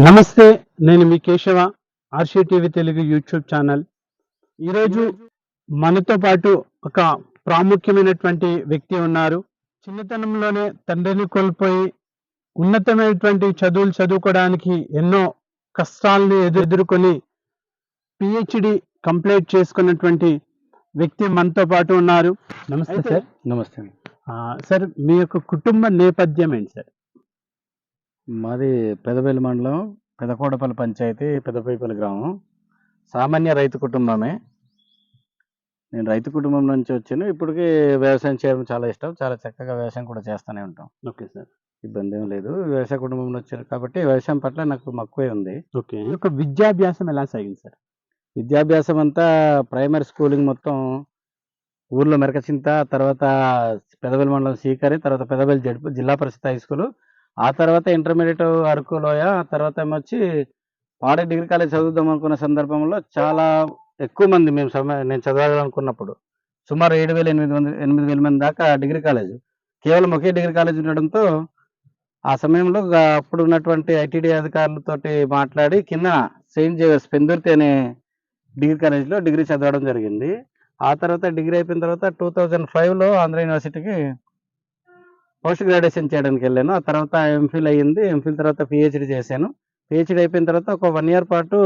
నమస్తే నేను మీ Keshava Arshi TV Telugu YouTube channel. ఈరోజు మనతో పాటు ఒక ప్రాముఖ్యమైనటువంటి వ్యక్తి ఉన్నారు. చిన్నతనంలోనే తండ్రిని కోల్పోయి ఉన్నతమైనటువంటి చదువులు చదువుకోవడానికి ఎన్నో కష్టాలను ఎదు- ఎదుర్కొని పిహెచ్డి కంప్లీట్ చేసుకున్నటువంటి వ్యక్తి మనతో పాటు ఉన్నారు. నమస్తే సార్. నమస్తే సార్ మీ యొక్క కుటుంబ నేపథ్యం ఏంటి సార్? మాది పెదపల్లి మండలం పెదకోడపల్లి పంచాయతీ పెదపైపల్లి గ్రామం. సామాన్య రైతు కుటుంబమే. నేను రైతు కుటుంబం నుంచి వచ్చాను. ఇప్పటికీ వ్యవసాయం చేయడం చాలా ఇష్టం. చాలా చక్కగా వ్యవసాయం కూడా చేస్తూనే ఉంటాం. Okay sir. ఇబ్బంది ఏం లేదు. వ్యవసాయ కుటుంబంలో వచ్చాను కాబట్టి వ్యవసాయం పట్ల నాకు మక్కువే ఉంది. ఓకే. యొక్క విద్యాభ్యాసం ఎలా సాగింది సార్? విద్యాభ్యాసం అంతా ప్రైమరీ స్కూలింగ్ మొత్తం ఊర్లో మెరకచింత తర్వాత పెదబెల్లి మండలం సీకరి తర్వాత పెదబెల్లి జడ్పి జిల్లా పరిషత్ హై స్కూల్ ఆ తర్వాత ఇంటర్మీడియట్ అరకు లోయ ఆ తర్వాత ఏమొచ్చి పాడే డిగ్రీ కాలేజ్ చదువుదాం అనుకున్న సందర్భంలో చాలా ఎక్కువ మంది మేము నేను చదవాలనుకున్నప్పుడు సుమారు ఏడు వేల ఎనిమిది మంది ఎనిమిది వేల మంది దాకా డిగ్రీ కాలేజ్ కేవలం ఒకే డిగ్రీ కాలేజ్ ఉండడంతో ఆ సమయంలో అప్పుడు ఉన్నటువంటి ఐటీడీ అధికారులతోటి మాట్లాడి కింద సెయింట్ జేవియర్స్ పెందుర్తి అనే డిగ్రీ కాలేజ్లో డిగ్రీ చదవడం జరిగింది. ఆ తర్వాత డిగ్రీ అయిపోయిన తర్వాత టూ థౌజండ్ ఫైవ్లో ఆంధ్ర యూనివర్సిటీకి పోస్ట్ గ్రాడ్యుయేషన్ చేయడానికి వెళ్ళాను. ఆ తర్వాత ఎంఫిల్ అయ్యింది. ఎంఫిల్ తర్వాత పిహెచ్డి చేశాను. పిహెచ్డి అయిపోయిన తర్వాత ఒక వన్ ఇయర్ పాటు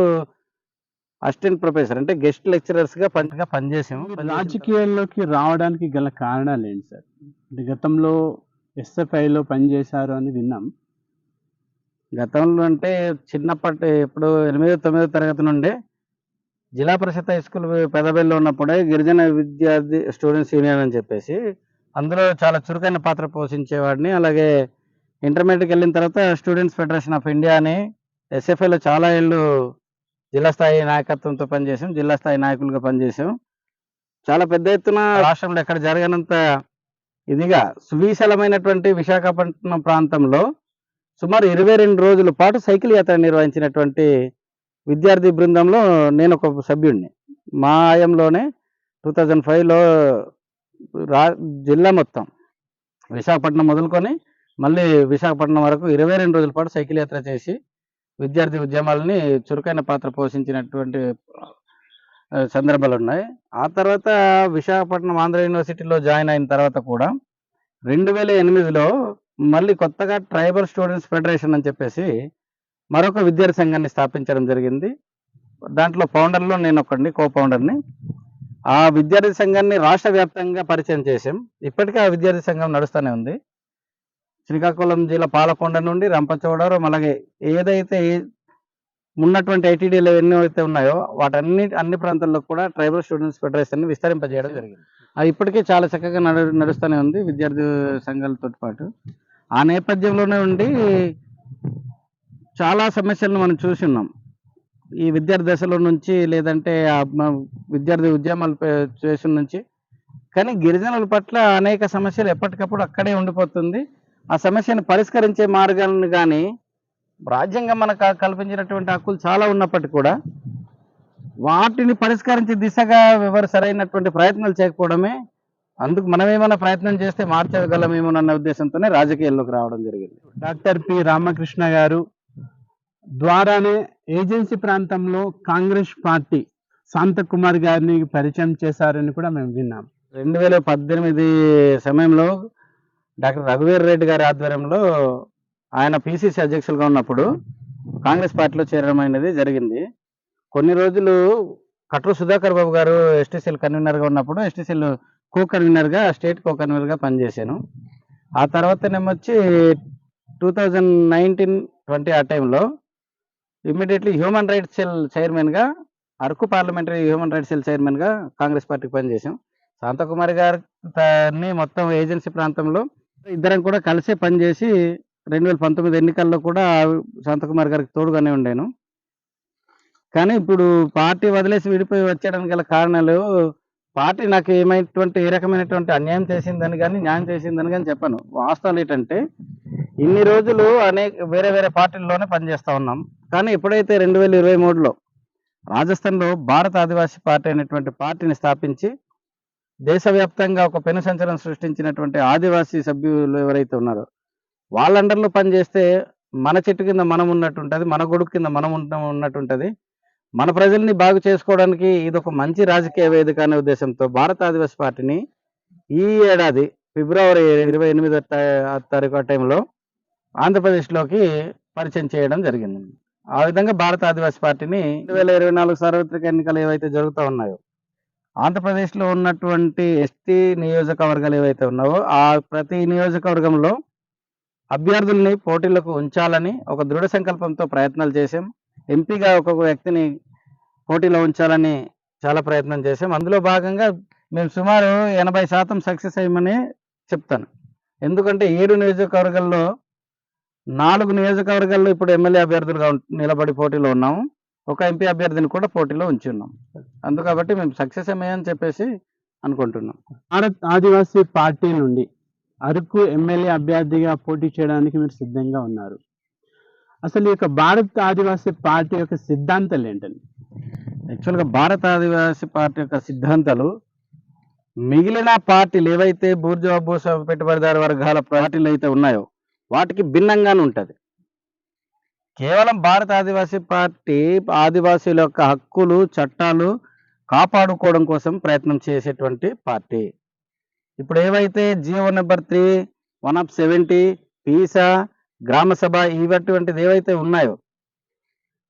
అసిస్టెంట్ ప్రొఫెసర్ అంటే గెస్ట్ లెక్చరర్స్గా పనిగా పనిచేసాము. రాజకీయాల్లోకి రావడానికి గల కారణాలు ఏంటి సార్? అంటే గతంలో ఎస్ఎఫ్ఐలో పనిచేశారు అని విన్నాం. గతంలో అంటే చిన్నప్పటి ఎప్పుడు ఎనిమిదో తొమ్మిదో తరగతి నుండే జిల్లా పరిషత్ హై స్కూల్ పెదబెల్లో ఉన్నప్పుడే గిరిజన విద్యార్థి స్టూడెంట్స్ యూనియన్ అని చెప్పేసి అందులో చాలా చురుకైన పాత్ర పోషించేవాడిని. అలాగే ఇంటర్మీడియట్కి వెళ్ళిన తర్వాత స్టూడెంట్స్ ఫెడరేషన్ ఆఫ్ ఇండియా అని ఎస్ఎఫ్ఐలో చాలా ఏళ్ళు జిల్లా స్థాయి నాయకత్వంతో పనిచేసాం జిల్లా స్థాయి నాయకులుగా పనిచేసాం చాలా పెద్ద ఎత్తున రాష్ట్రంలో ఎక్కడ జరగనంత ఇదిగా సువిశాలమైనటువంటి విశాఖపట్నం ప్రాంతంలో సుమారు ఇరవై రెండు రోజుల పాటు సైకిల్ యాత్ర నిర్వహించినటువంటి విద్యార్థి బృందంలో నేను ఒక సభ్యుడిని మా ఆయంలోనే టూ థౌజండ్ ఫైవ్లో రా జిల్లా మొత్తం. విశాఖపట్నం మొదలుకొని మళ్ళీ విశాఖపట్నం వరకు ఇరవై రెండు రోజుల పాటు సైకిల్ యాత్ర చేసి విద్యార్థి ఉద్యమాలని చురుకైన పాత్ర పోషించినటువంటి సందర్భాలు ఉన్నాయి. ఆ తర్వాత విశాఖపట్నం ఆంధ్ర యూనివర్సిటీలో జాయిన్ అయిన తర్వాత కూడా రెండు వేల ఎనిమిదిలో మళ్ళీ కొత్తగా ట్రైబల్ స్టూడెంట్స్ ఫెడరేషన్ అని చెప్పేసి మరొక విద్యార్థి సంఘాన్ని స్థాపించడం జరిగింది. దాంట్లో ఫౌండర్లో నేను ఒకడిని కో ఫౌండర్ని ఆ విద్యార్థి సంఘాన్ని రాష్ట్ర వ్యాప్తంగా పరిచయం చేసాం ఇప్పటికీ ఆ విద్యార్థి సంఘం నడుస్తూనే ఉంది. శ్రీకాకుళం జిల్లా పాలకొండ నుండి రంపచోడవరం అలాగే ఏదైతే ఉన్నటువంటి ఐటీడీలు ఎన్ని అయితే ఉన్నాయో వాటన్ని అన్ని ప్రాంతాల్లో కూడా ట్రైబల్ స్టూడెంట్స్ ఫెడరేషన్ విస్తరింపజేయడం జరిగింది. అది ఇప్పటికీ చాలా చక్కగా నడు నడుస్తూనే ఉంది విద్యార్థి సంఘాలతో పాటు. ఆ నేపథ్యంలోనే ఉండి చాలా సమస్యలను మనం చూసి ఉన్నాం. ఈ విద్యార్థి దశలో నుంచి లేదంటే విద్యార్థి ఉద్యమాలు చేసిన నుంచి. కానీ గిరిజనుల పట్ల అనేక సమస్యలు ఎప్పటికప్పుడు అక్కడే ఉండిపోతుంది. ఆ సమస్యను పరిష్కరించే మార్గాలను కానీ రాజ్యాంగం మనకు కల్పించినటువంటి హక్కులు చాలా ఉన్నప్పటికీ కూడా వాటిని పరిష్కరించే దిశగా ఎవరు సరైనటువంటి ప్రయత్నాలు చేయకపోవడమే అందుకు మనం ఏమైనా ప్రయత్నం చేస్తే మార్చగలమేమో అన్న ఉద్దేశంతోనే రాజకీయాల్లోకి రావడం జరిగింది. డాక్టర్ పి రామకృష్ణ గారు ద్వారానే ఏజెన్సీ ప్రాంతంలో కాంగ్రెస్ పార్టీ శాంతకుమార్ గారిని పరిచయం చేశారని కూడా మేము విన్నాం. రెండు వేల పద్దెనిమిది సమయంలో డాక్టర్ రఘువీర్ రెడ్డి గారి ఆధ్వర్యంలో ఆయన పిసిసి అధ్యక్షులుగా ఉన్నప్పుడు కాంగ్రెస్ పార్టీలో చేరడం అనేది జరిగింది. కొన్ని రోజులు కట్రు సుధాకర్ బాబు గారు ఎస్టీసీఎల్ కన్వీనర్గా ఉన్నప్పుడు ఎస్టీసీఎల్ కో కన్వీనర్గా స్టేట్ కో కన్వీనర్గా పనిచేశాను. ఆ తర్వాత నేను వచ్చి టూ థౌజండ్ నైన్టీన్ ట్వంటీ ఆ టైంలో ఇమ్మీడియట్లీ హ్యూమన్ రైట్స్ సెల్ చైర్మన్గా Araku parliamentary human rights cell చైర్మన్గా కాంగ్రెస్ పార్టీకి పనిచేశాం. శాంతకుమారి గారిని మొత్తం ఏజెన్సీ ప్రాంతంలో ఇద్దరం కూడా కలిసే పనిచేసి రెండు వేల పంతొమ్మిది ఎన్నికల్లో కూడా శాంతకుమారి గారికి తోడుగానే ఉండాను. కానీ ఇప్పుడు పార్టీ వదిలేసి విడిపోయి వచ్చేయడానికి గల కారణాలు పార్టీ నాకు ఏమైనటువంటి ఏ రకమైనటువంటి అన్యాయం చేసిందని కానీ న్యాయం చేసిందని కానీ చెప్పాను. వాస్తవాలు ఏంటంటే ఇన్ని రోజులు అనేక వేరే వేరే పార్టీల్లోనే పనిచేస్తూ ఉన్నాం. కానీ ఎప్పుడైతే రెండు వేల ఇరవై మూడులో రాజస్థాన్లో భారత ఆదివాసీ పార్టీ అనేటువంటి పార్టీని స్థాపించి దేశవ్యాప్తంగా ఒక పెను సంచలనం సృష్టించినటువంటి ఆదివాసీ సభ్యులు ఎవరైతే ఉన్నారో వాళ్ళ అండర్లో పనిచేస్తే మన చెట్టు కింద మనం ఉన్నట్టు ఉంటుంది మన గొడుగు కింద మనం ఉంట ఉన్నట్టు ఉంటుంది మన ప్రజల్ని బాగు చేసుకోవడానికి ఇది ఒక మంచి రాజకీయ వేదిక అనే ఉద్దేశంతో భారత ఆదివాసీ పార్టీని ఈ ఏడాది ఫిబ్రవరి ఇరవై ఎనిమిదో తారీఖు ఆ టైంలో ఆంధ్రప్రదేశ్లోకి పరిచయం చేయడం జరిగింది. ఆ విధంగా భారత ఆదివాసీ పార్టీని రెండు వేల ఇరవై నాలుగు సార్వత్రిక ఎన్నికలు ఏవైతే జరుగుతూ ఉన్నాయో ఆంధ్రప్రదేశ్లో ఉన్నటువంటి ఎస్టీ నియోజకవర్గాలు ఏవైతే ఉన్నావో ఆ ప్రతి నియోజకవర్గంలో అభ్యర్థుల్ని పోటీలకు ఉంచాలని ఒక దృఢ సంకల్పంతో ప్రయత్నాలు చేశాం. ఎంపీగా ఒక్కొక్క వ్యక్తిని పోటీలో ఉంచాలని చాలా ప్రయత్నం చేశాం. అందులో భాగంగా మేము సుమారు ఎనభై శాతం సక్సెస్ అయ్యమని చెప్తాను. ఎందుకంటే ఏడు నియోజకవర్గాల్లో నాలుగు నియోజకవర్గాల్లో ఇప్పుడు ఎమ్మెల్యే అభ్యర్థులుగా నిలబడి పోటీలో ఉన్నాము. ఒక ఎంపీ అభ్యర్థిని కూడా పోటీలో ఉంచి ఉన్నాం అందు కాబట్టి మేము సక్సెస్ అయ్యామని చెప్పేసి అనుకుంటున్నాం. భారత్ ఆదివాసీ పార్టీ నుండి అరకు ఎమ్మెల్యే అభ్యర్థిగా పోటీ చేయడానికి మీరు సిద్ధంగా ఉన్నారు. అసలు ఈ యొక్క భారత్ ఆదివాసీ పార్టీ యొక్క సిద్ధాంతాలు ఏంటండి? యాక్చువల్గా భారత ఆదివాసీ పార్టీ యొక్క సిద్ధాంతాలు మిగిలిన పార్టీలు ఏవైతే బూర్జా భూస పెట్టుబడిదారు వర్గాల పార్టీలు అయితే ఉన్నాయో వాటికి భిన్నంగానే ఉంటుంది. కేవలం భారత ఆదివాసీ పార్టీ ఆదివాసీల యొక్క హక్కులు చట్టాలు కాపాడుకోవడం కోసం ప్రయత్నం చేసేటువంటి పార్టీ. ఇప్పుడు ఏవైతే GO number three one of seventy PESA gram sabha ఇవటువంటిది ఏవైతే ఉన్నాయో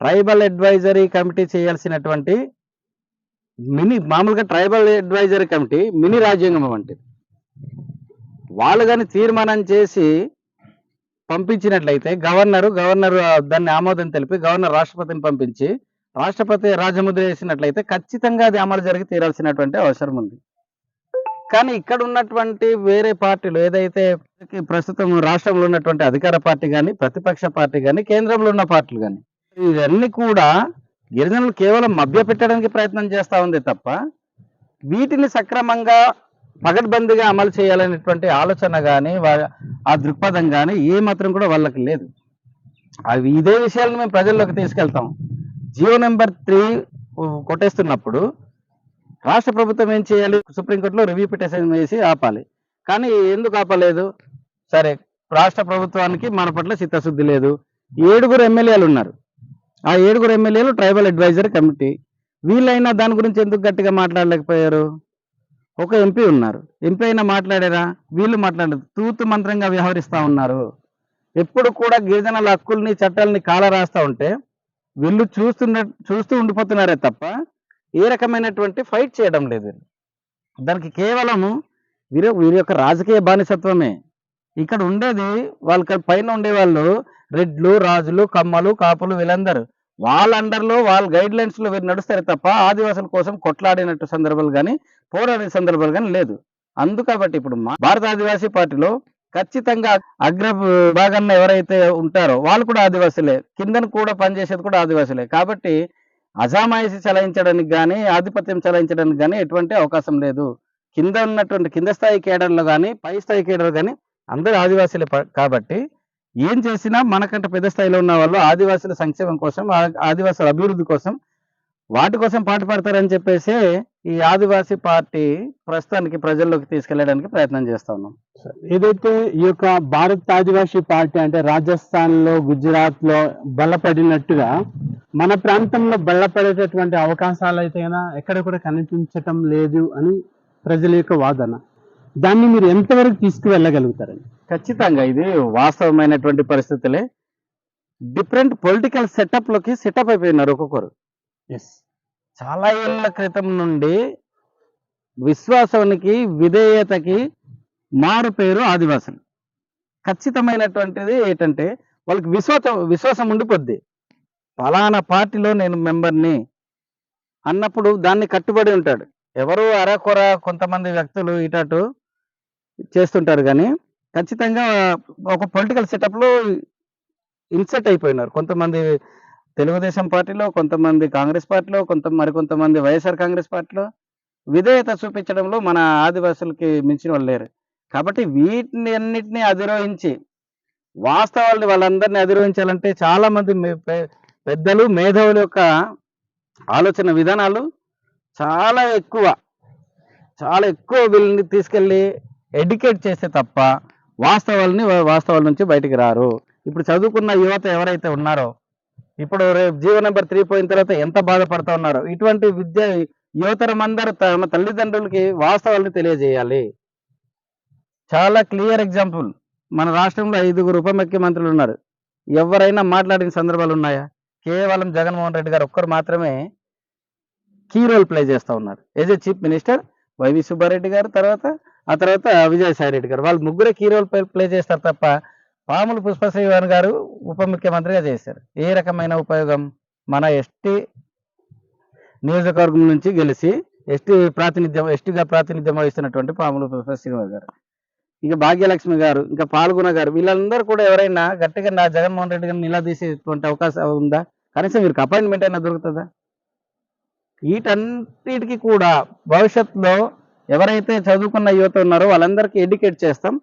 ట్రైబల్ అడ్వైజరీ కమిటీ చేయాల్సినటువంటి మినీ మామూలుగా ట్రైబల్ అడ్వైజరీ కమిటీ మినీ రాజ్యాంగం వంటిది. వాళ్ళు కానీ తీర్మానం చేసి పంపించినట్లయితే గవర్నరు గవర్నర్ దాన్ని ఆమోదం తెలిపి గవర్నర్ రాష్ట్రపతిని పంపించి రాష్ట్రపతి రాజముద్ర వేసినట్లయితే ఖచ్చితంగా అది అమలు జరిగి తీరాల్సినటువంటి అవసరం ఉంది. కానీ ఇక్కడ ఉన్నటువంటి వేరే పార్టీలు ఏదైతే ప్రస్తుతం రాష్ట్రంలో ఉన్నటువంటి అధికార పార్టీ కానీ ప్రతిపక్ష పార్టీ కానీ కేంద్రంలో ఉన్న పార్టీలు కానీ ఇవన్నీ కూడా గిరిజనులు కేవలం మభ్య పెట్టడానికి ప్రయత్నం చేస్తా ఉంది తప్ప వీటిని సక్రమంగా పగడ్బందీగా అమలు చేయాలనేటువంటి ఆలోచన కానీ ఆ దృక్పథం కానీ ఏ మాత్రం కూడా వాళ్ళకి లేదు. అవి ఇదే విషయాలను మేము ప్రజల్లోకి తీసుకెళ్తాం. జియో నెంబర్ త్రీ కొట్టేస్తున్నప్పుడు రాష్ట్ర ప్రభుత్వం ఏం చేయాలి? సుప్రీంకోర్టులో రివ్యూ పిటిషన్ వేసి ఆపాలి. కానీ ఎందుకు ఆపలేదు? సరే రాష్ట్ర ప్రభుత్వానికి మన పట్ల చిత్తశుద్ధి లేదు. ఏడుగురు ఎమ్మెల్యేలు ఉన్నారు. ఆ ఏడుగురు ఎమ్మెల్యేలు ట్రైబల్ అడ్వైజర్ కమిటీ. వీళ్ళైనా దాని గురించి ఎందుకు గట్టిగా మాట్లాడలేకపోయారు? ఒక ఎంపీ ఉన్నారు. ఎంపీ అయినా మాట్లాడారా? వీళ్ళు మాట్లాడారు. తూతు మంత్రంగా వ్యవహరిస్తూ ఉన్నారు. ఎప్పుడు కూడా గిరిజనుల హక్కుల్ని చట్టాలని కాల రాస్తూ ఉంటే వీళ్ళు చూస్తున్న చూస్తూ ఉండిపోతున్నారే తప్ప ఏ రకమైనటువంటి ఫైట్ చేయడం లేదు. దానికి కేవలము వీరి వీరి యొక్క రాజకీయ బానిసత్వమే. ఇక్కడ ఉండేది వాళ్ళ పైన ఉండేవాళ్ళు రెడ్లు రాజులు కమ్మలు కాపులు వీళ్ళందరూ. వాళ్ళ అండర్లో వాళ్ళ గైడ్ లైన్స్లో వీరు నడుస్తారు తప్ప ఆదివాసుల కోసం కొట్లాడినట్టు సందర్భాలు కానీ పోరాడిన సందర్భాలు కానీ లేదు. అందుకబట్టి ఇప్పుడు మా భారత ఆదివాసీ పార్టీలో ఖచ్చితంగా అగ్ర భాగంలో ఎవరైతే ఉంటారో వాళ్ళు కూడా ఆదివాసులే. కిందను కూడా పనిచేసేది కూడా ఆదివాసులే. కాబట్టి అజామాయిషి చలాయించడానికి కానీ ఆధిపత్యం చలాయించడానికి కానీ ఎటువంటి అవకాశం లేదు. కింద ఉన్నటువంటి కింద స్థాయి కేడర్లు కానీ పై స్థాయి కేడర్లు కానీ అందరూ ఆదివాసులే ప- కాబట్టి ఏం చేసినా మనకంటే పెద్ద స్థాయిలో ఉన్న వాళ్ళు ఆదివాసుల సంక్షేమం కోసం ఆదివాసుల అభివృద్ధి కోసం వాటి కోసం పాటుపడతారని చెప్పేసి ఈ ఆదివాసీ పార్టీ ప్రస్తుతానికి ప్రజల్లోకి తీసుకెళ్ళడానికి ప్రయత్నం చేస్తా ఉన్నాం. ఏదైతే ఈ యొక్క భారత్ ఆదివాసీ పార్టీ అంటే రాజస్థాన్లో గుజరాత్లో బలపడినట్టుగా మన ప్రాంతంలో బలపడేటటువంటి అవకాశాలు అయితే ఎక్కడ కూడా కనిపించటం లేదు అని ప్రజల యొక్క వాదన. దాన్ని మీరు ఎంతవరకు తీసుకువెళ్ళగలుగుతారండి? ఖచ్చితంగా ఇది వాస్తవమైనటువంటి పరిస్థితులే. డిఫరెంట్ పొలిటికల్ సెటప్లోకి సెటప్ అయిపోయినారు ఒక్కొక్కరు. ఎస్ చాలా ఏళ్ళ క్రితం నుండి విశ్వాసానికి విధేయతకి మారు పేరు ఆదివాసులు. ఖచ్చితమైనటువంటిది ఏంటంటే వాళ్ళకి విశ్వాసం విశ్వాసం ఉండిపోద్ది ఫలానా పార్టీలో నేను మెంబర్ని అన్నప్పుడు దాన్ని కట్టుబడి ఉంటాడు. ఎవరు అరకొర కొంతమంది వ్యక్తులు ఇటటు చేస్తుంటారు కానీ ఖచ్చితంగా ఒక పొలిటికల్ సెటప్లో ఇన్సెట్ అయిపోయినారు. కొంతమంది తెలుగుదేశం పార్టీలో కొంతమంది కాంగ్రెస్ పార్టీలో కొంత మరికొంతమంది వైఎస్ఆర్ కాంగ్రెస్ పార్టీలో విధేయత చూపించడంలో మన ఆదివాసులకి మించిన వాళ్ళు లేరు. కాబట్టి వీటిని అన్నిటినీ అధిరోహించి వాస్తవాల్ని వాళ్ళందరినీ అధిరోహించాలంటే చాలా మంది పెద్దలు మేధావుల యొక్క ఆలోచన విధానాలు చాలా ఎక్కువ చాలా ఎక్కువ వీళ్ళని తీసుకెళ్ళి ఎడ్యుకేట్ చేస్తే తప్ప వాస్తవాలని వాస్తవాల నుంచి బయటికి రారు. ఇప్పుడు చదువుకున్న యువత ఎవరైతే ఉన్నారో ఇప్పుడు రేపు జీవో నెంబర్ త్రీ పోయిన తర్వాత ఎంత బాధపడుతూ ఉన్నారో ఇటువంటి విద్య యువతరం అందరూ తమ తల్లిదండ్రులకి వాస్తవాలను తెలియజేయాలి. చాలా క్లియర్ ఎగ్జాంపుల్. మన రాష్ట్రంలో ఐదుగురు ఉప ముఖ్యమంత్రులు ఉన్నారు. ఎవరైనా మాట్లాడిన సందర్భాలు ఉన్నాయా? కేవలం జగన్మోహన్ రెడ్డి గారు ఒక్కరు మాత్రమే కీ రోల్ ప్లే చేస్తూ ఉన్నారు. As a chief minister YV Subba Reddy garu తర్వాత ఆ తర్వాత విజయసాయి రెడ్డి గారు. వాళ్ళు ముగ్గురే కీ రోల్ ప్లే చేస్తారు తప్ప పాముల పుష్పశ్రీవాణి గారు ఉప ముఖ్యమంత్రిగా చేశారు. ఏ రకమైన ఉపయోగం? మన ఎస్టీ నియోజకవర్గం నుంచి గెలిచి ఎస్టీ ప్రాతినిధ్యం ఎస్టీగా ప్రాతినిధ్యం వహిస్తున్నటువంటి పాముల పుష్పశ్రీవాణి గారు. ఇంకా భాగ్యలక్ష్మి గారు ఇంకా పాల్గొన గారు వీళ్ళందరూ కూడా ఎవరైనా గట్టిగా నా జగన్మోహన్ రెడ్డి గారిని నిలదీసేటువంటి అవకాశం ఉందా? కనీసం వీరికి అపాయింట్మెంట్ అయినా దొరుకుతుందా? వీటన్నిటికీ కూడా భవిష్యత్తులో ఎవరైతే చదువుకున్న యువత ఉన్నారో వాళ్ళందరికీ ఎడ్యుకేట్ చేస్తాం.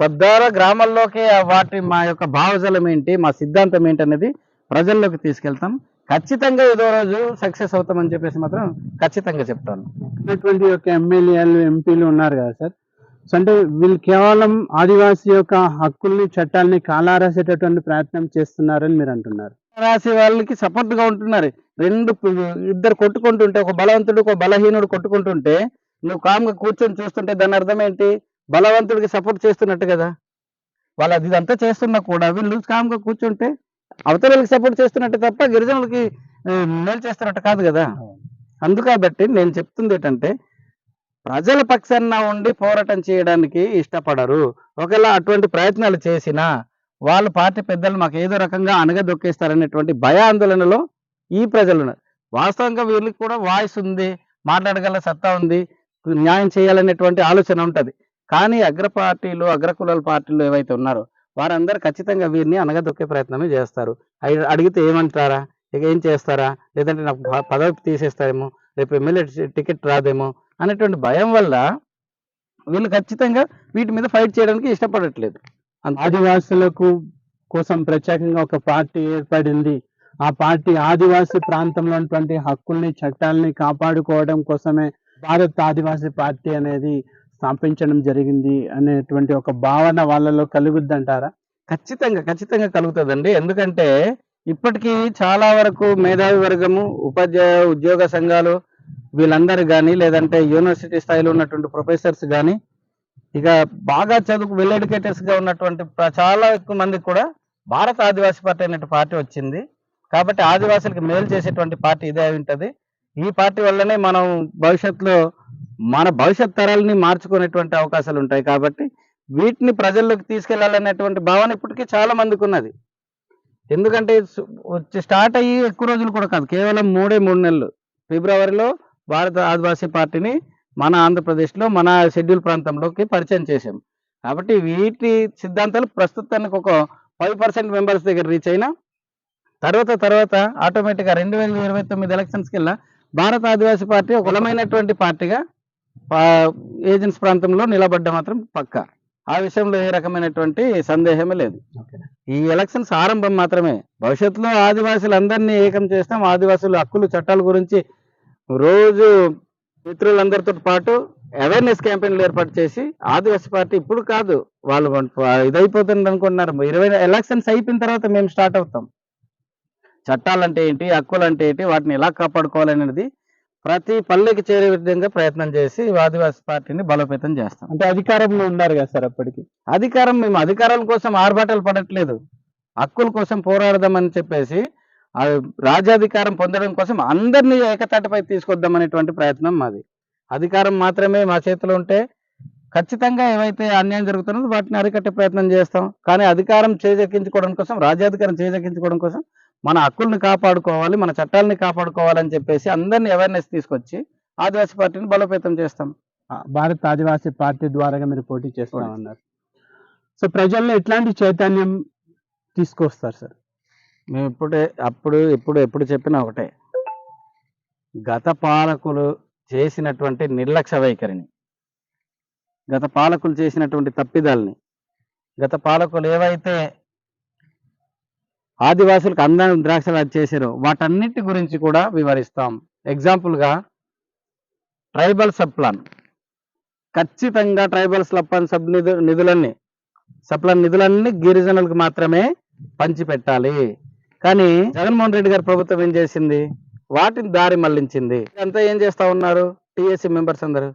తద్వారా గ్రామాల్లోకి వాటి మా యొక్క భావజలం ఏంటి మా సిద్ధాంతం ఏంటి అనేది ప్రజల్లోకి తీసుకెళ్తాం. ఖచ్చితంగా ఏదో రోజు సక్సెస్ అవుతామని చెప్పేసి మాత్రం ఖచ్చితంగా చెప్తాను. ఉన్నటువంటి యొక్క ఎమ్మెల్యేలు ఎంపీలు ఉన్నారు కదా సార్. సో అంటే వీళ్ళు కేవలం ఆదివాసీ యొక్క హక్కుల్ని చట్టాలని కాలారాసేటటువంటి ప్రయత్నం చేస్తున్నారని మీరు అంటున్నారు. రాసి వాళ్ళకి సపోర్ట్గా ఉంటున్నారు. రెండు ఇద్దరు కొట్టుకుంటుంటే ఒక బలవంతుడు ఒక బలహీనుడు కొట్టుకుంటుంటే నువ్వు కామ్గా కూర్చొని చూస్తుంటే దాని అర్థం ఏంటి? బలవంతుడికి సపోర్ట్ చేస్తున్నట్టు కదా. వాళ్ళు అది ఇదంతా చేస్తున్నా కూడా వీళ్ళు కామ్గా కూర్చుంటే అవతలకి సపోర్ట్ చేస్తున్నట్టు తప్ప గిరిజనులకి మేలు చేస్తున్నట్టు కాదు కదా. అందుకాబట్టి నేను చెప్తుంది ఏంటంటే ప్రజల పక్షాన ఉండి పోరాటం చేయడానికి ఇష్టపడరు. ఒకవేళ అటువంటి ప్రయత్నాలు చేసినా వాళ్ళ పార్టీ పెద్దలు మాకు ఏదో రకంగా అనగదొక్కేస్తారనేటువంటి భయాందోళనలో ఈ ప్రజలు ఉన్నారు. వాస్తవంగా వీళ్ళకి కూడా వాయిస్ ఉంది మాట్లాడగల సత్తా ఉంది. న్యాయం చేయాలనేటువంటి ఆలోచన ఉంటుంది. కానీ అగ్ర పార్టీలు అగ్రకులాల పార్టీలు ఏవైతే ఉన్నారో వారందరూ ఖచ్చితంగా వీరిని అనగదొక్కే ప్రయత్నమే చేస్తారు. అడిగితే ఏమంటారా? ఇక ఏం చేస్తారా? లేదంటే నాకు పదవి తీసేస్తారేమో రేపు ఎమ్మెల్యే టికెట్ రాదేమో అనేటువంటి భయం వల్ల వీళ్ళు ఖచ్చితంగా వీటి మీద ఫైట్ చేయడానికి ఇష్టపడట్లేదు. ఆదివాసులకు కోసం ప్రత్యేకంగా ఒక పార్టీ ఏర్పడింది. ఆ పార్టీ ఆదివాసీ ప్రాంతంలో ఉన్నటువంటి హక్కుల్ని చట్టాలని కాపాడుకోవడం కోసమే భారత్ ఆదివాసీ పార్టీ అనేది స్థాపించడం జరిగింది అనేటువంటి ఒక భావన వాళ్ళలో కలుగుద్దంటారా? ఖచ్చితంగా ఖచ్చితంగా కలుగుతుందండి. ఎందుకంటే ఇప్పటికీ చాలా వరకు మేధావి వర్గము ఉపాధ్యాయ ఉద్యోగ సంఘాలు వీళ్ళందరూ కానీ లేదంటే యూనివర్సిటీ స్థాయిలో ఉన్నటువంటి ప్రొఫెసర్స్ కానీ ఇక బాగా చదువుకు వెల్ ఎడ్యుకేటర్స్గా ఉన్నటువంటి చాలా ఎక్కువ మందికి కూడా భారత ఆదివాసీ పార్టీ అనే పార్టీ వచ్చింది. కాబట్టి ఆదివాసులకు మేలు చేసేటువంటి పార్టీ ఇదే ఉంటుంది. ఈ పార్టీ వల్లనే మనం భవిష్యత్తులో మన భవిష్యత్ తరాలని మార్చుకునేటువంటి అవకాశాలు ఉంటాయి కాబట్టి వీటిని ప్రజల్లోకి తీసుకెళ్ళాలనేటువంటి భావన ఇప్పటికీ చాలా మందికి ఉన్నది. ఎందుకంటే వచ్చి స్టార్ట్ అయ్యి ఎక్కువ రోజులు కూడా కాదు కేవలం మూడే మూడు నెలలు. ఫిబ్రవరిలో భారత ఆదివాసీ పార్టీని మన ఆంధ్రప్రదేశ్లో మన షెడ్యూల్ ప్రాంతంలోకి పరిచయం చేశాం. కాబట్టి వీటి సిద్ధాంతాలు ప్రస్తుతానికి ఒక ఫైవ్ పర్సెంట్ మెంబర్స్ దగ్గర రీచ్ అయినా తర్వాత తర్వాత ఆటోమేటిక్గా రెండు వేల ఇరవై తొమ్మిది ఎలక్షన్స్కి వెళ్ళా భారత ఆదివాసీ పార్టీ ఒక బలమైనటువంటి పార్టీగా ఏజెన్సీ ప్రాంతంలో నిలబడ్డ మాత్రం పక్క. ఆ విషయంలో ఏ రకమైనటువంటి సందేహమే లేదు. ఈ ఎలక్షన్స్ ఆరంభం మాత్రమే. భవిష్యత్తులో ఆదివాసులందరినీ ఏకం చేస్తాం. ఆదివాసుల హక్కులు చట్టాల గురించి రోజు మిత్రులందరితో పాటు అవేర్నెస్ క్యాంపెయిన్లు ఏర్పాటు చేసి ఆదివాసీ పార్టీ ఇప్పుడు కాదు. వాళ్ళు ఇదైపోతుంది అనుకుంటున్నారు ఇరవై ఎలక్షన్స్ అయిపోయిన తర్వాత మేము స్టార్ట్ అవుతాం. చట్టాలంటే ఏంటి హక్కులు అంటే ఏంటి వాటిని ఎలా కాపాడుకోవాలనేది ప్రతి పల్లెకి చేరే విధంగా ప్రయత్నం చేసి ఆదివాసీ పార్టీని బలోపేతం చేస్తాం. అంటే అధికారంలో ఉన్నారు కదా సార్ అప్పటికి? అధికారం మేము అధికారాల కోసం ఆర్భాటాలు పడట్లేదు. హక్కుల కోసం పోరాడదామని చెప్పేసి రాజ్యాధికారం పొందడం కోసం అందరినీ ఏకతాటిపై తీసుకొద్దామనేటువంటి ప్రయత్నం మాది. అధికారం మాత్రమే మా చేతిలో ఉంటే ఖచ్చితంగా ఏవైతే అన్యాయం జరుగుతున్నదో వాటిని అరికట్టే ప్రయత్నం చేస్తాం. కానీ అధికారం చేజెక్కించుకోవడం కోసం రాజ్యాధికారం చేజెక్కించుకోవడం కోసం మన హక్కుల్ని కాపాడుకోవాలి మన చట్టాలని కాపాడుకోవాలని చెప్పేసి అందరినీ అవేర్నెస్ తీసుకొచ్చి ఆదివాసీ పార్టీని బలోపేతం చేస్తాం. భారత్ ఆదివాసీ పార్టీ ద్వారా మీరు పోటీ చేస్తామన్నారు సో ప్రజల్లో ఎట్లాంటి చైతన్యం తీసుకొస్తారు సార్? మేము ఇప్పుడే అప్పుడు ఇప్పుడు ఎప్పుడు చెప్పినా ఒకటే. గత పాలకులు చేసినటువంటి నిర్లక్ష్య వైఖరిని గత పాలకులు చేసినటువంటి తప్పిదాలని గత పాలకులు ఏవైతే ఆదివాసులకు అందరం ద్రాక్షలు చేశారు. వాటన్నిటి గురించి కూడా వివరిస్తాం. ఎగ్జాంపుల్గా ట్రైబల్ సబ్ ప్లాన్ ఖచ్చితంగా ట్రైబల్ సబ్ ప్లాన్ సబ్ నిధు నిధులన్నీ సబ్ ప్లాన్ నిధులన్నీ గిరిజనులకు మాత్రమే పంచిపెట్టాలి. కానీ జగన్మోహన్ రెడ్డి గారి ప్రభుత్వం ఏం చేసింది? వాటిని దారి మళ్ళించింది. అంతా ఏం చేస్తా ఉన్నారు? టిఎస్సి మెంబర్స్ అందరు.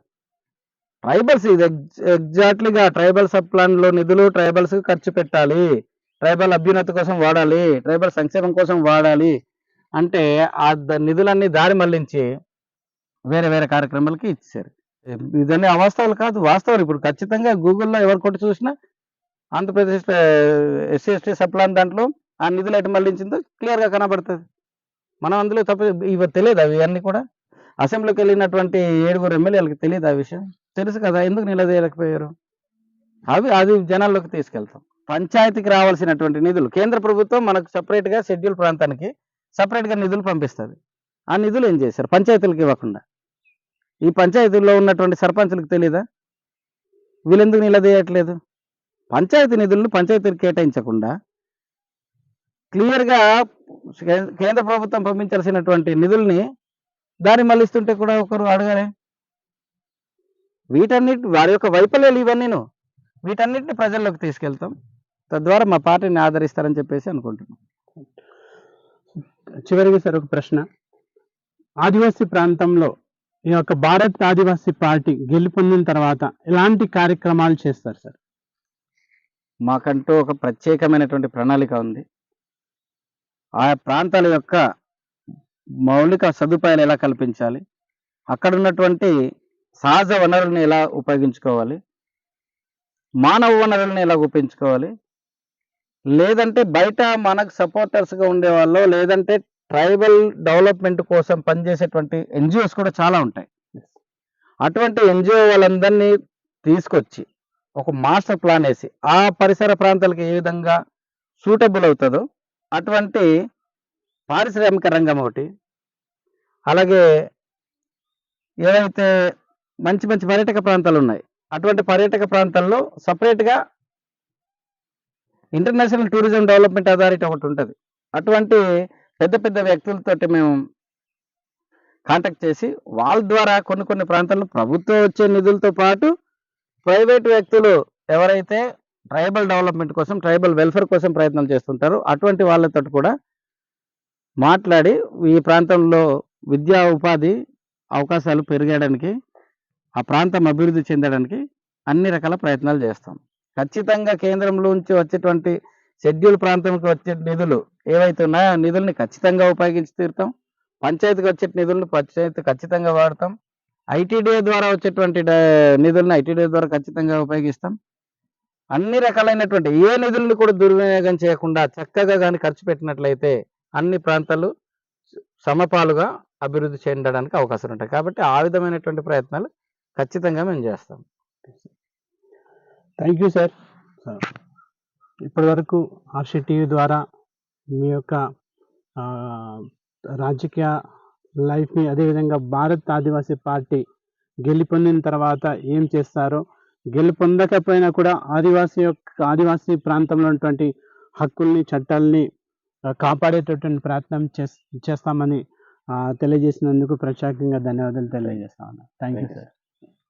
ట్రైబల్స్ ఇది ఎగ్జాక్ట్లీగా ట్రైబల్ సబ్ ప్లాన్లో నిధులు ట్రైబల్స్ ఖర్చు పెట్టాలి. ట్రైబల్ అభ్యున్నతి కోసం వాడాలి ట్రైబల్ సంక్షేమం కోసం వాడాలి అంటే ఆ నిధులన్నీ దారి మళ్ళించి వేరే వేరే కార్యక్రమాలకి ఇచ్చారు ఇదన్నీ అవాస్తవాలు కాదు వాస్తవాలు. ఇప్పుడు ఖచ్చితంగా గూగుల్లో ఎవరు కొట్టి చూసినా ఆంధ్రప్రదేశ్ ఎస్సీ ఎస్టీ సప్లాన్ దాంట్లో ఆ నిధులు ఎటు మళ్ళించిందో క్లియర్గా కనబడుతుంది. మనం అందులో తప్ప ఇవి తెలియదు అవి అన్ని కూడా? అసెంబ్లీకి వెళ్ళినటువంటి ఏడుగురు ఎమ్మెల్యేలకు తెలియదు ఆ విషయం? తెలుసు కదా ఎందుకు నిలదీయలేకపోయారు? అవి అది జనాల్లోకి తీసుకెళ్తాం. పంచాయతీకి రావాల్సినటువంటి నిధులు. కేంద్ర ప్రభుత్వం మనకు సపరేట్గా గా షెడ్యూల్ ప్రాంతానికి సపరేట్గా గా నిధులు పంపిస్తుంది. ఆ నిధులు ఏం చేశారు? పంచాయతీలకు ఇవ్వకుండా. ఈ పంచాయతీల్లో ఉన్నటువంటి సర్పంచులకు తెలీదా? వీళ్ళెందుకు నిలదీయట్లేదు? పంచాయతీ నిధులను పంచాయతీలకు కేటాయించకుండా క్లియర్గా కేంద్ర ప్రభుత్వం పంపించాల్సినటువంటి నిధుల్ని దారి మళ్ళిస్తుంటే కూడా ఒకరు అడగరే. వీటన్నిటి వారి యొక్క వైఫల్యాలు ఇవన్నీను. వీటన్నిటిని ప్రజల్లోకి తీసుకెళ్తాం. తద్వారా మా పార్టీని ఆదరిస్తారని చెప్పేసి అనుకుంటున్నాం. చివరిగా సార్ ఒక ప్రశ్న. ఆదివాసీ ప్రాంతంలో ఈ యొక్క భారత్ ఆదివాసీ పార్టీ గెలుపొందిన తర్వాత ఎలాంటి కార్యక్రమాలు చేస్తారు సార్? మాకంటూ ఒక ప్రత్యేకమైనటువంటి ప్రణాళిక ఉంది. ఆ ప్రాంతాల యొక్క మౌలిక సదుపాయాలు ఎలా కల్పించాలి? అక్కడ ఉన్నటువంటి సహజ వనరులను ఎలా ఉపయోగించుకోవాలి? మానవ వనరులను ఎలా ఉపయోగించుకోవాలి లేదంటే బయట మనకు సపోర్టర్స్గా ఉండే వాళ్ళు లేదంటే ట్రైబల్ డెవలప్మెంట్ కోసం పనిచేసేటువంటి ఎన్జిఓస్ కూడా చాలా ఉంటాయి. అటువంటి ఎన్జిఓ వాళ్ళందరినీ తీసుకొచ్చి ఒక మాస్టర్ ప్లాన్ వేసి ఆ పరిసర ప్రాంతాలకు ఏ విధంగా సూటబుల్ అవుతుందో అటువంటి పారిశ్రామిక రంగం ఒకటి అలాగే ఏవైతే మంచి మంచి పర్యాటక ప్రాంతాలు ఉన్నాయి అటువంటి పర్యాటక ప్రాంతాల్లో సపరేట్గా ఇంటర్నేషనల్ టూరిజం డెవలప్మెంట్ అథారిటీ ఒకటి ఉంటుంది. అటువంటి పెద్ద పెద్ద వ్యక్తులతోటి మేము కాంటాక్ట్ చేసి వాళ్ళ ద్వారా కొన్ని కొన్ని ప్రాంతాల్లో ప్రభుత్వం వచ్చే నిధులతో పాటు ప్రైవేట్ వ్యక్తులు ఎవరైతే ట్రైబల్ డెవలప్మెంట్ కోసం ట్రైబల్ వెల్ఫేర్ కోసం ప్రయత్నాలు చేస్తుంటారో అటువంటి వాళ్ళతో కూడా మాట్లాడి ఈ ప్రాంతంలో విద్యా ఉపాధి అవకాశాలు పెరిగడానికి ఆ ప్రాంతం అభివృద్ధి చెందడానికి అన్ని రకాల ప్రయత్నాలు చేస్తాం. ఖచ్చితంగా కేంద్రంలోంచి వచ్చేటువంటి షెడ్యూల్ ప్రాంతంకి వచ్చే నిధులు ఏవైతే ఉన్నాయో ఆ నిధుల్ని ఖచ్చితంగా ఉపయోగించి తీరుతాం. పంచాయతీకి వచ్చే నిధులను పంచాయతీ ఖచ్చితంగా వాడతాం. ఐటీడీఏ ద్వారా వచ్చేటువంటి నిధులను ఐటీడీఏ ద్వారా ఖచ్చితంగా ఉపయోగిస్తాం. అన్ని రకాలైనటువంటి ఏ నిధులను కూడా దుర్వినియోగం చేయకుండా చక్కగా కానీ ఖర్చు పెట్టినట్లయితే అన్ని ప్రాంతాలు సమపాలుగా అభివృద్ధి చెందడానికి అవకాశం ఉంటాయి. కాబట్టి ఆ విధమైనటువంటి ప్రయత్నాలు ఖచ్చితంగా మేము చేస్తాం. థ్యాంక్ యూ సార్ ఇప్పటి వరకు ఆర్షి టీవీ ద్వారా మీ యొక్క రాజకీయ లైఫ్ని అదేవిధంగా భారత్ ఆదివాసీ పార్టీ గెలుపొందిన తర్వాత ఏం చేస్తారో గెలుపొందకపోయినా కూడా ఆదివాసీ యొక్క ఆదివాసీ ప్రాంతంలో ఉన్నటువంటి హక్కుల్ని చట్టాలని కాపాడేటటువంటి ప్రయత్నం చేస్ చేస్తామని తెలియజేసినందుకు ప్రత్యేకంగా ధన్యవాదాలు తెలియజేస్తా ఉన్నాను. Thank you sir